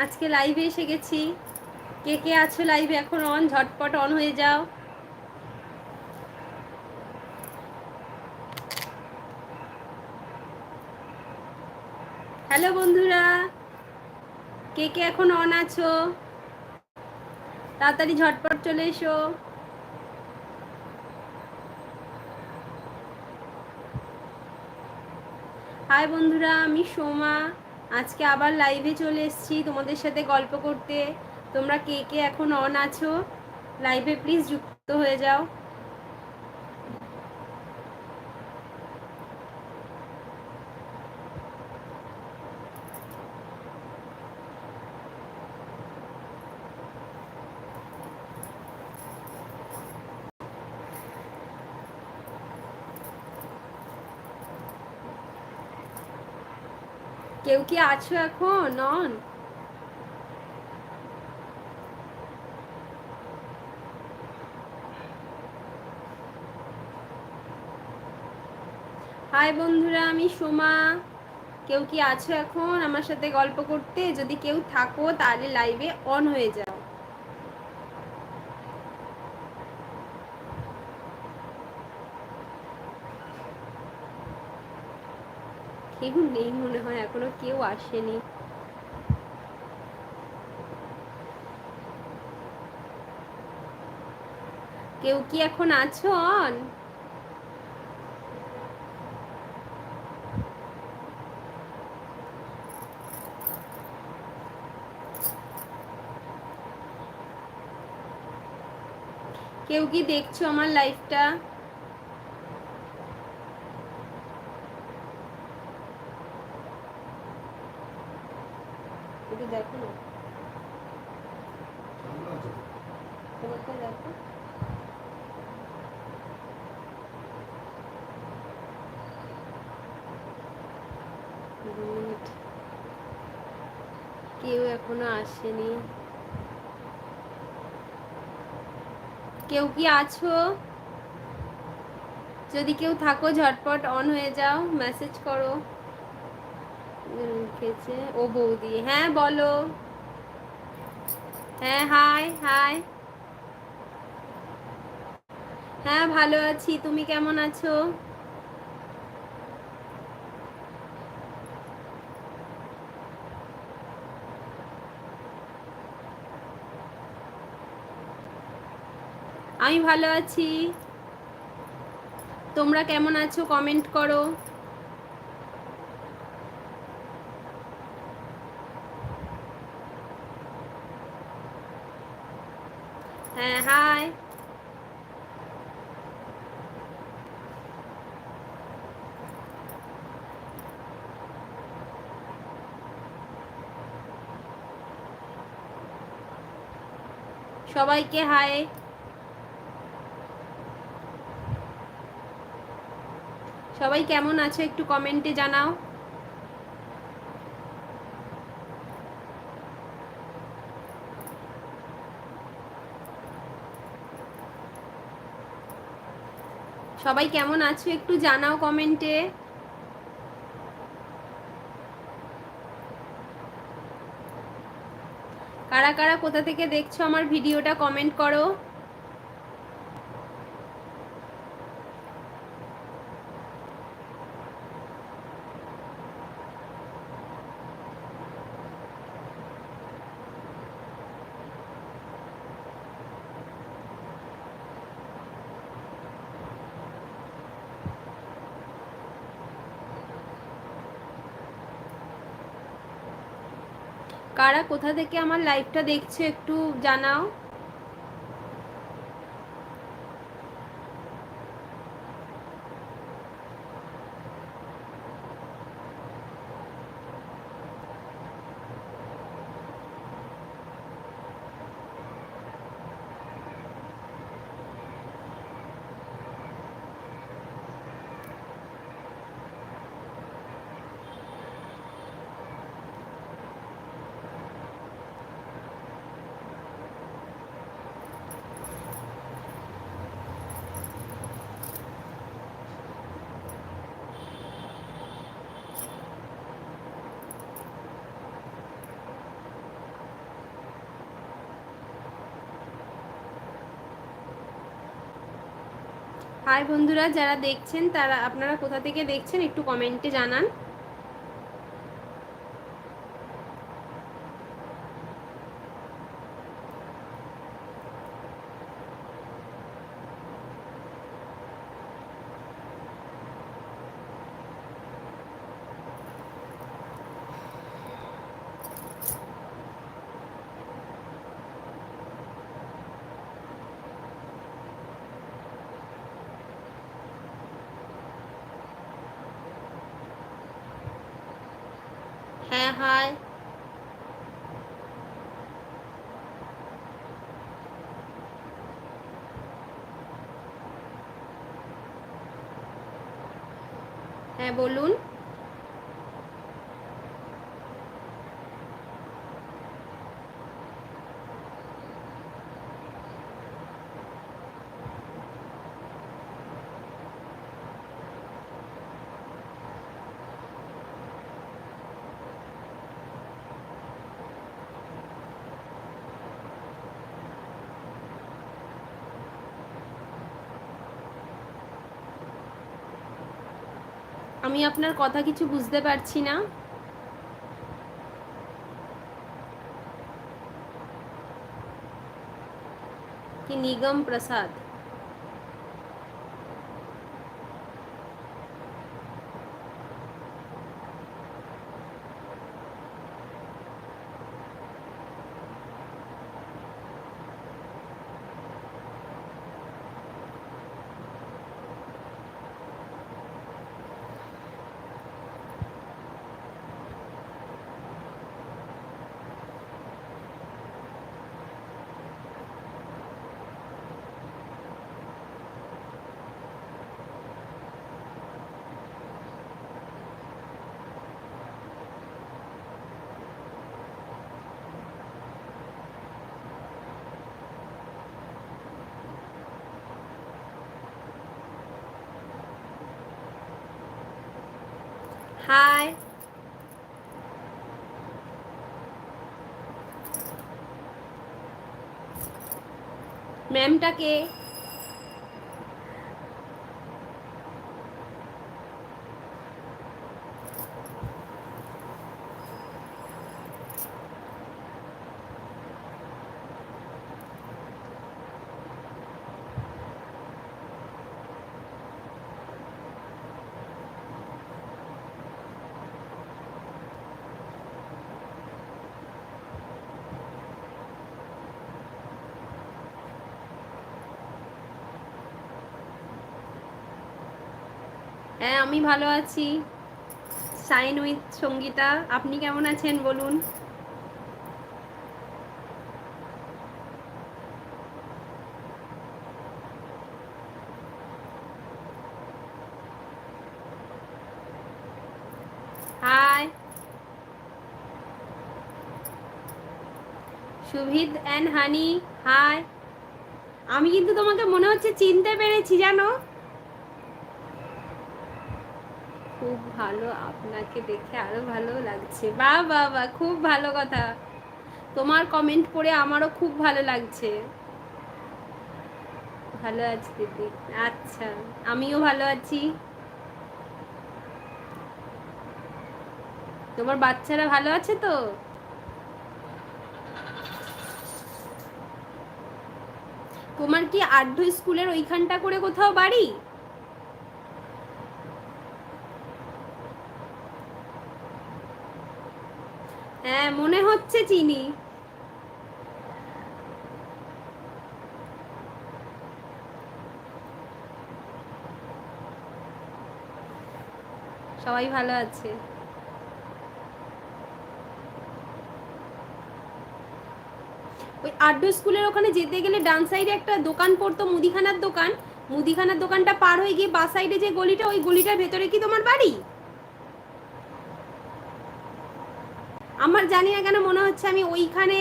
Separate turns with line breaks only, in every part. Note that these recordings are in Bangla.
আজকে লাইভে এসে গেছি। কে কে আছো লাইভে এখন অন ঝটপট অন হয়ে যাও। হ্যালো বন্ধুরা, কে কে এখন অন আছো? তাড়াতাড়ি ঝটপট চলে এসো। হাই বন্ধুরা, আমি সোমা। আজকে আবার লাইভে চলে এসেছি তোমাদের সাথে গল্প করতে। তোমরা কে কে এখন অন আছো? লাইভে প্লিজ যুক্ত হয়ে যাও। কেউ কি আছো এখন? নন? হাই বন্ধুরা, আমি সোমা। কেউ কি আছো এখন আমার সাথে গল্প করতে? যদি কেউ থাকো, তাহলে লাইভে অন হয়ে যাও। কেউ নেই মনে হয়, এখনও কেউ আসেনি। কেউ কি এখন আছো, অন? কেউ কি দেখছ আমার লাইফটা একটু দেখো না। তোমারটা দেখো. কেউ এখনও আসেনি। কেউ কি আছো? যদি কেউ থাকো, ঝটপট অন হয়ে যাও মেসেজ করো। লিখেছে ও বৌদি হ্যাঁ বলো। হ্যাঁ হাই হাই। হ্যাঁ ভালো আছি। তুমি কেমন আছো? আমি ভালো আছি। তোমরা কেমন আছো? কমেন্ট করো। হ্যাঁ হাই সবাইকে হাই সবাই কেমন আছে একটু কমেন্টে জানাও। সবাই কেমন আছো একটু জানাও কমেন্টে? কারা কারা কোথা থেকে দেখছ আমার ভিডিওটা কমেন্ট করো। কারা কোথা থেকে আমার লাইভটা দেখছে একটু জানাও। হাই বন্ধুরা যারা দেখছেন তারা আপনারা কোথা থেকে দেখছেন একটু কমেন্টে জানান। হ্যাঁ হাই। হ্যাঁ বলুন। আমি আপনার কথা কিছু বুঝতে পারছি না। কি নিগম প্রসাদ হাই ম্যামটাকে হ্যাঁ আমি ভালো আছি। সাইন উইথ সঙ্গীতা, আপনি কেমন আছেন বলুন? Hi Suvid and Honey hi আমি কিন্তু তোমাকে মনে হচ্ছে চিনতে পেরেছি, জানো খুব ভালো, আপনাকে দেখে আরও ভালো লাগছে। বাহ বা বা, খুব ভালো কথা। তোমার কমেন্ট পড়ে আমারও খুব ভালো লাগছে। ভালো আছি দিদি। আচ্ছা আমিও ভালো আছি। তোমার বাচ্চারা ভালো আছে তো? তোমার কি আড্ড স্কুলের ওইখানটা করে কোথাও বাড়ি? হ্যাঁ মনে হচ্ছে চিনি। সবাই ভালো আছে? ওই আড্ডো স্কুলের ওখানে যেতে গেলে ডান সাইডে একটা দোকান পড়তো, মুদিখানার দোকান। মুদিখানার দোকানটা পার হয়ে গিয়ে বা সাইডে যে গলিটা, ওই গলিটার ভেতরে কি তোমার বাড়ি আমার জানি না কেন মনে হচ্ছে আমি ওইখানে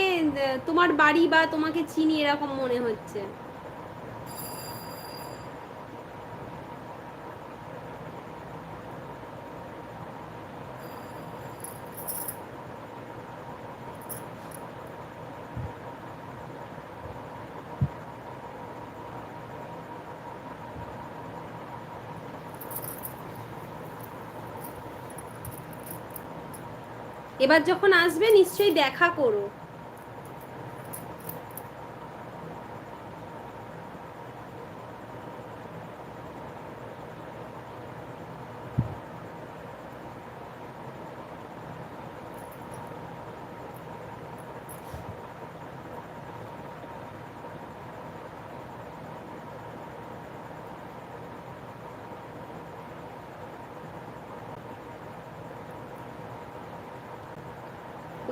তোমার বাড়ি বা তোমাকে চিনি এরকম মনে হচ্ছে। এবার যখন আসবে নিশ্চয়ই দেখা করো।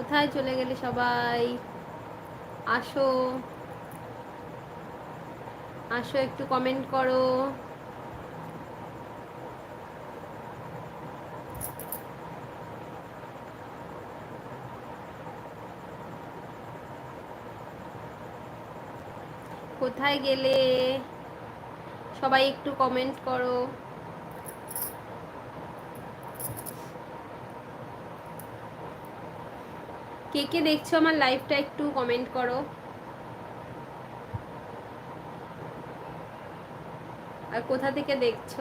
কোথায় চলে গেলে সবাই? আসো। আসো, একটু কমেন্ট করো। কোথায় গেলে? সবাই একটু কমেন্ট করো। কে কে দেখছ আমার লাইভটা একটু কমেন্ট করো। আর কোথা থেকে দেখছ?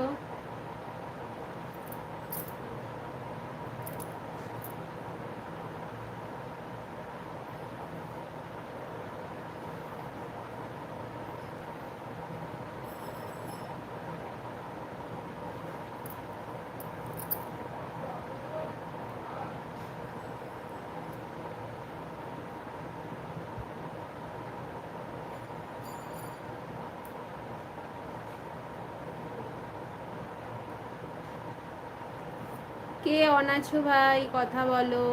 কে অন আছো ভাই কথা বলো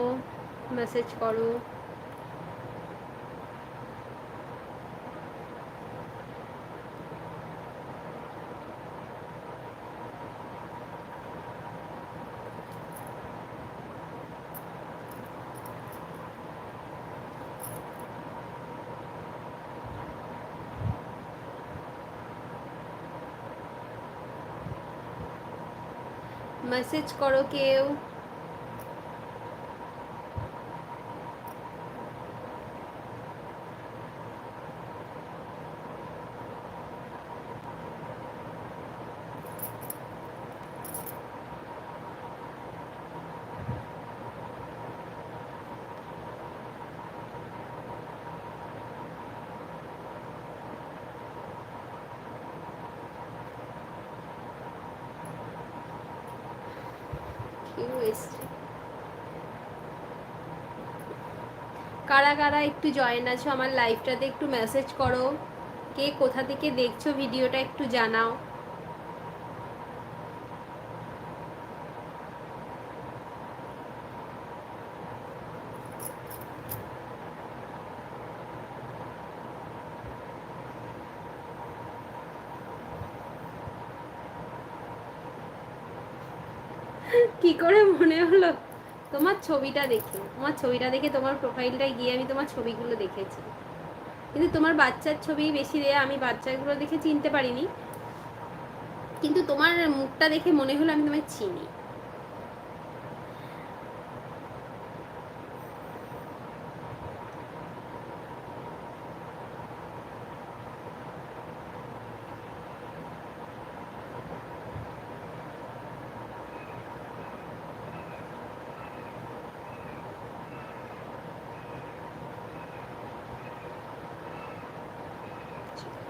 মেসেজ করো। মেসেজ করো কেউ এসছে কারা কারা একটু জয়েন আছো আমার লাইভটাতে একটু মেসেজ করো। কে কোথা থেকে দেখছ ভিডিওটা একটু জানাও। কি করে মনে হলো? তোমার ছবিটা দেখে, তোমার ছবিটা দেখে তোমার প্রোফাইলটায় গিয়ে আমি তোমার ছবিগুলো দেখেছি। কিন্তু তোমার বাচ্চার ছবি বেশি দেয়া আমি বাচ্চাগুলো দেখে চিনতে পারিনি। কিন্তু তোমার মুখটা দেখে মনে হলো আমি তোমায় চিনি।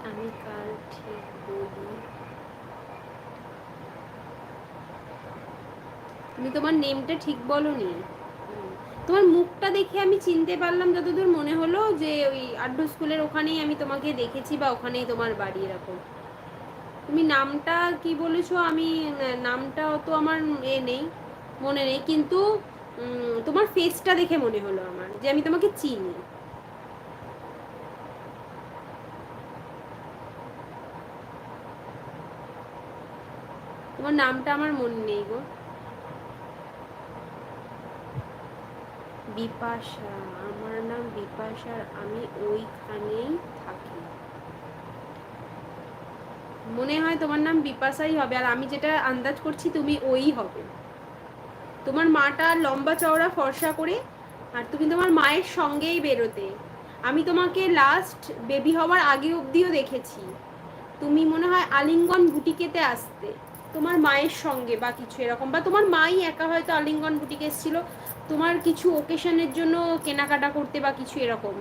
আমি কাল ঠিক বলি। তুমি তোমার নেমটা ঠিক বলনি? তোমার মুখটা দেখে আমি চিনতে পারলাম যতদূর মনে হলো যে ওই আড্ডু স্কুলের ওখানেই আমি তোমাকে দেখেছি বা ওখানেই তোমার বাড়ি এরকম। তুমি নামটা কি বলেছ? আমি নামটা অত আমার এ নেই মনে নেই। কিন্তু তোমার ফেসটা দেখে মনে হলো আমার যে আমি তোমাকে চিনি। তোমার নামটা আমার মনে নেই গো। বিপাশা, আমার নাম বিপাশার আমি ওইখানেই থাকি। মনে হয় তোমার নাম বিপাশাই হবে আর আমি যেটা আন্দাজ করছি তুমি ওই হবে। তোমার মাটা লম্বা চওড়া ফর্সা করে আর তুমি তোমার মায়ের সঙ্গেই বেরোতে। আমি তোমাকে লাস্ট বেবি হওয়ার আগে অবধিও দেখেছি। তুমি মনে হয় আলিঙ্গন বুটিকেতে আসতে। তোমার মায়ের সঙ্গে বা কিছু এরকম, বা তোমার মাই একা হয়তো আলিঙ্গন বুটিকে এসেছিল, তোমার কিছু ওকেশনের জন্য কেনাকাটা করতে বা কিছু এরকম?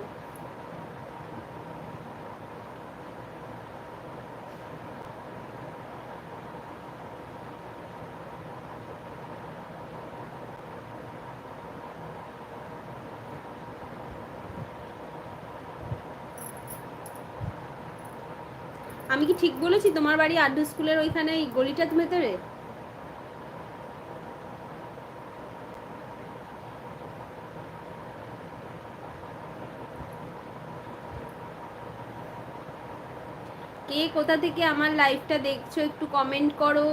ঠিক বলেছি, তোমার বাড়ি আড্ডু স্কুলের ওইখানে গলিটার ভেতরে? কে কোথা থেকে আমার লাইফটা দেখছ একটু কমেন্ট করো।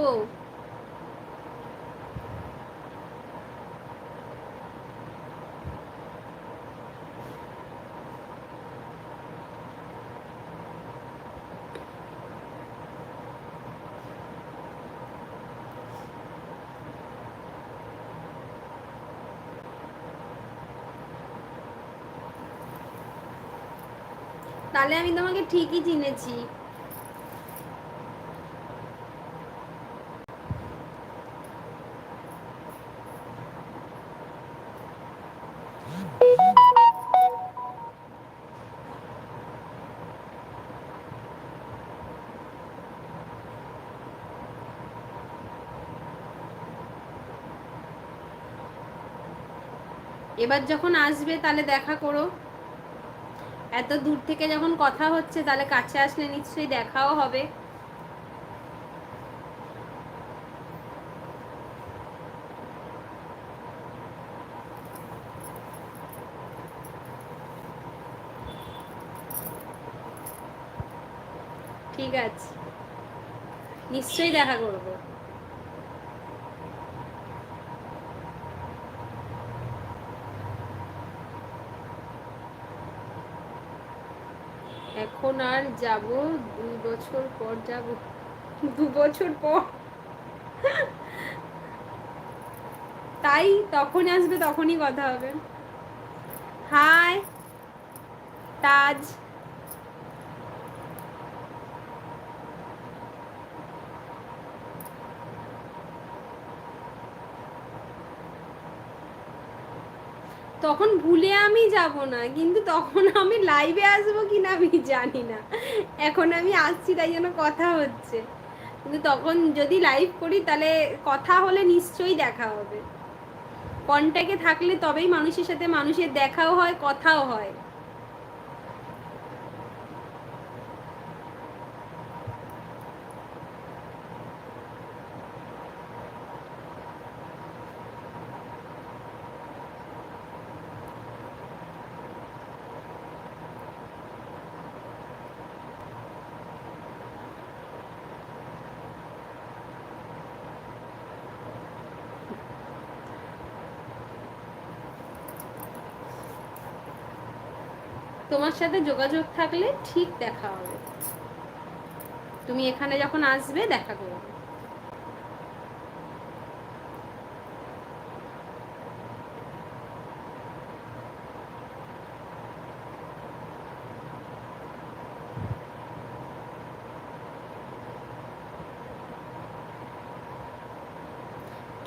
তাহলে আমি তোমাকে ঠিকই চিনেছি। এবার যখন আসবে তাহলে দেখা করো। এত দূর থেকে যখন কথা হচ্ছে, তাহলে কাছে আসলে নিশ্চয়ই দেখাও হবে। ঠিক আছে। নিশ্চয়ই দেখা করব। এখন আর যাব দুই বছর পর যাব। দু বছর পর। তাই তখন আসবে, তখনই কথা হবে। হাই, তাজ। তখন আমি যাব না, কিন্তু তখন আমি লাইভে আসব কি না আমি জানি না। এখন আমি আসছি, তাই জন্য কথা হচ্ছে। কিন্তু তখন যদি লাইভ করি, তাহলে কথা হলে নিশ্চয়ই দেখা হবে। কন্ট্যাক্টে থাকলে তবেই মানুষের সাথে মানুষের দেখাও হয়, কথাও হয়। তোমার সাথে যোগাযোগ থাকলে ঠিক দেখা হবে। তুমি এখানে যখন আসবে, দেখা করবে।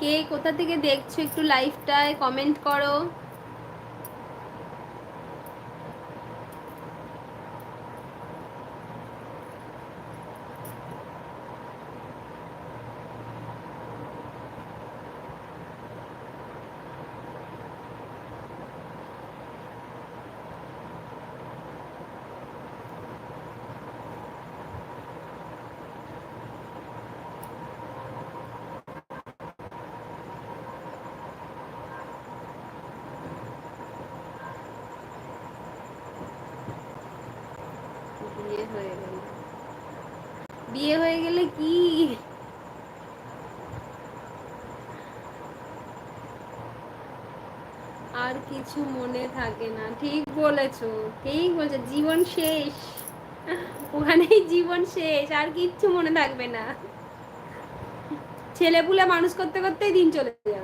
কে কোথা থেকে দেখছ একটু লাইভটায় কমেন্ট করো বিয়ে হয়ে গেল বিয়ে হয়ে গেলে কি আর কিছু মনে থাকে না। ঠিক বলেছ, ঠিক বলছো, জীবন শেষ। ওখানেই জীবন শেষ, আর কিচ্ছু মনে থাকবে না। ছেলেপুলে মানুষ করতে করতেই দিন চলে যাবে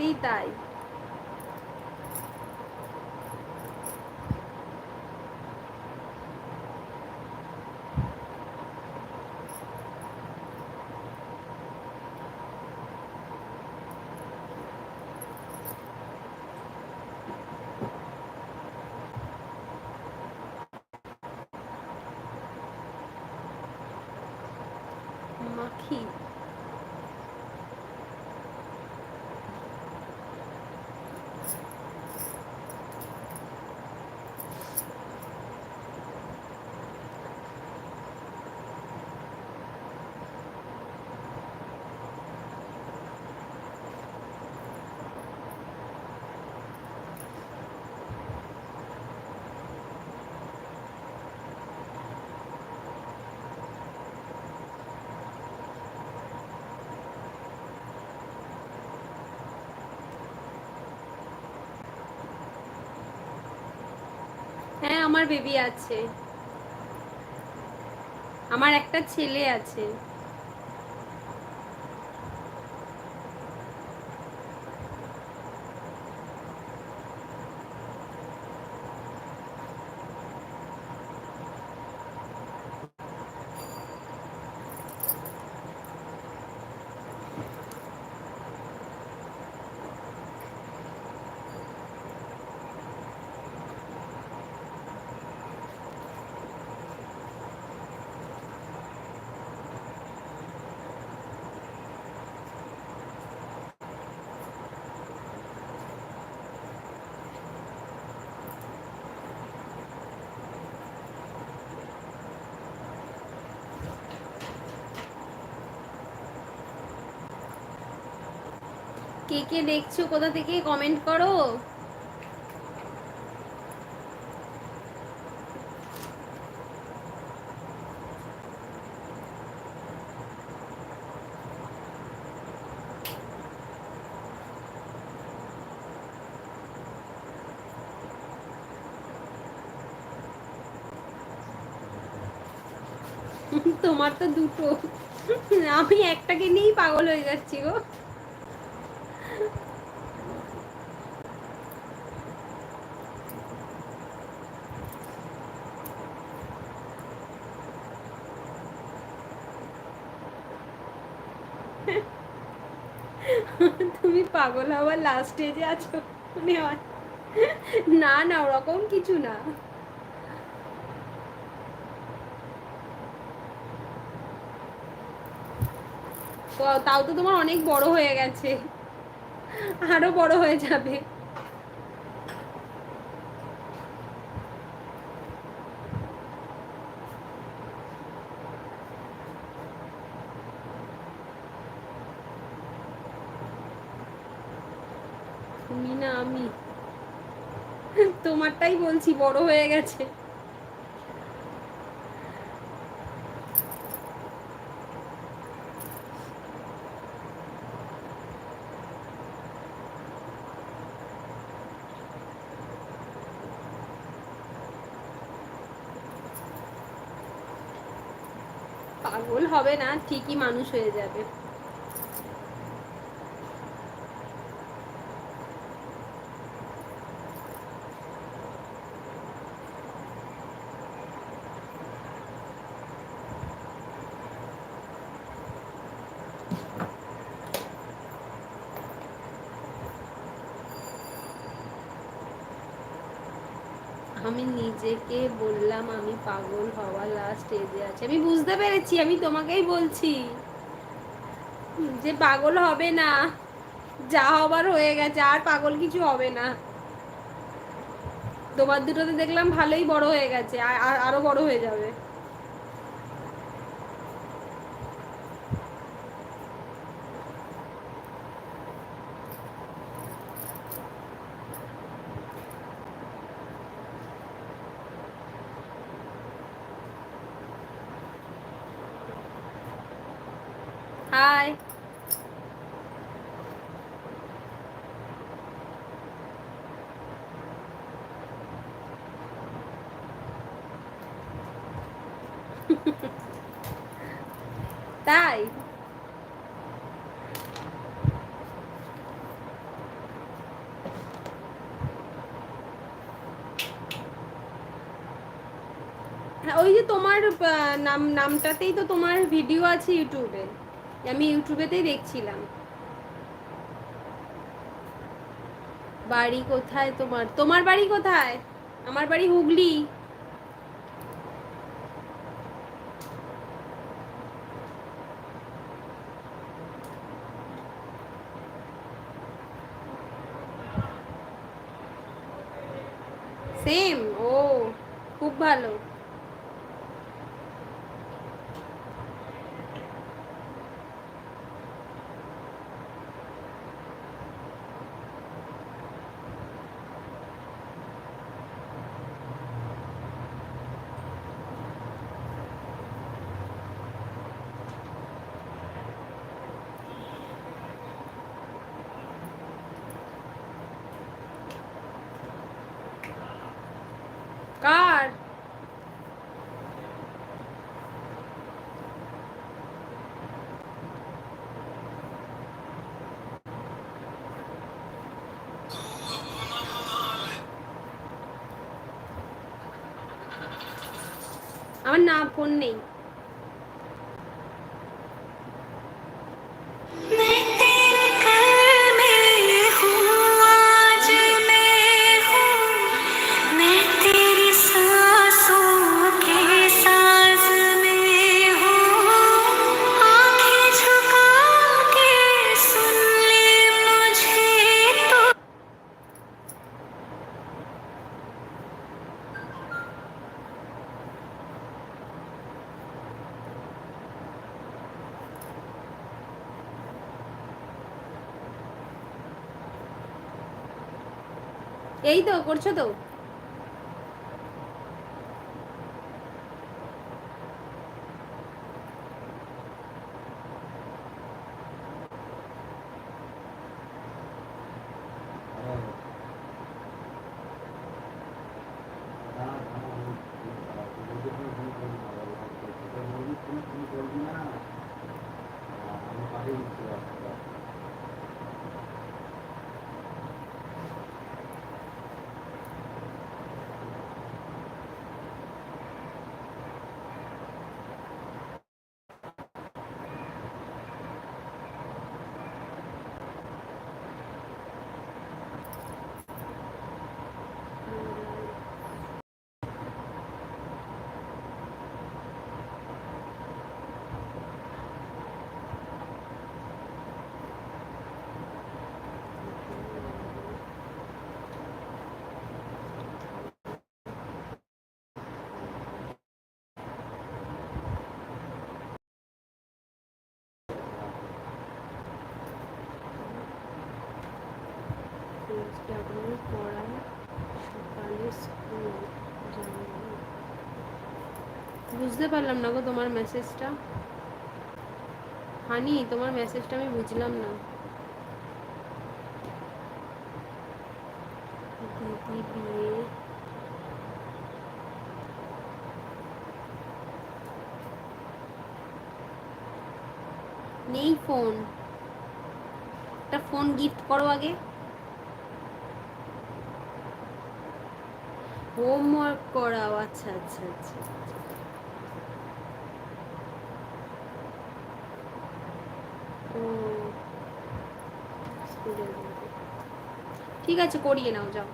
সত্যিই তাই। মাখি হ্যাঁ আমার বেবি আছে। আমার একটা ছেলে আছে। কে কে দেখছ, কোথা থেকে কমেন্ট করো? তোমার তো দুটো। আমি একটাকে নিয়েই পাগল হয়ে যাচ্ছি গো তুমি পাগল হওয়ার লাস্ট স্টেজে আছো। না না, ওরকম কিছু না। তাও তো তোমার অনেক বড় হয়ে গেছে। আরও বড় হয়ে যাবে তুমি না আমি। তোমারটাই বলছি বড় হয়ে গেছে। পাগল হবে না ঠিকই মানুষ হয়ে যাবে আমি নিজেকে বললাম আমি পাগল হওয়া লাস্ট স্টেজে আছে। আমি বুঝতে পেরেছি, আমি তোমাকেই বলছি। যে পাগল হবে না, যা হবার হয়ে গেছে, আর পাগল কিছু হবে না। তোমার দুটোতে দেখলাম ভালোই বড় হয়ে গেছে আর, আরও বড় হয়ে যাবে হাই তাই হ্যাঁ ওই যে তোমার নাম, নামটাতেই তো তোমার ভিডিও আছে ইউটিউবে আমি ইউটিউবেতেই দেখছিলাম। বাড়ি কোথায় তোমার? তোমার বাড়ি কোথায়? আমার বাড়ি হুগলি সেম ও খুব ভালো কার আমার না ফোন নেই এই তো করছ তো? বুঝতে পারলাম না গো তোমার মেসেজটা হানি, তোমার মেসেজটা আমি বুঝলাম না। নেই ফোন একটা ফোন গিফট করো আগে। হোমওয়ার্ক করাও আচ্ছা আচ্ছা আচ্ছা ও স্কুলের মধ্যে। ঠিক আছে, করিয়ে নাও, যাও।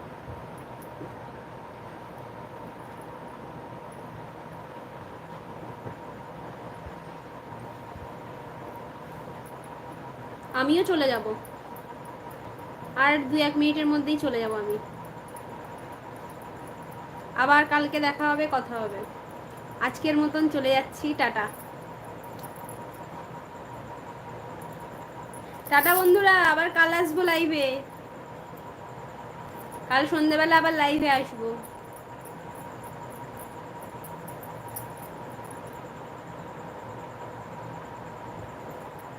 আমিও চলে যাব। আর দু এক মিনিটের মধ্যেই চলে যাব আমি। আবার কালকে দেখা হবে, কথা হবে। আজকের মতন চলে যাচ্ছি, টাটা। টাটা বন্ধুরা আবার কাল আসব লাইভে কাল সন্ধ্যেবেলা আবার লাইভে আসব।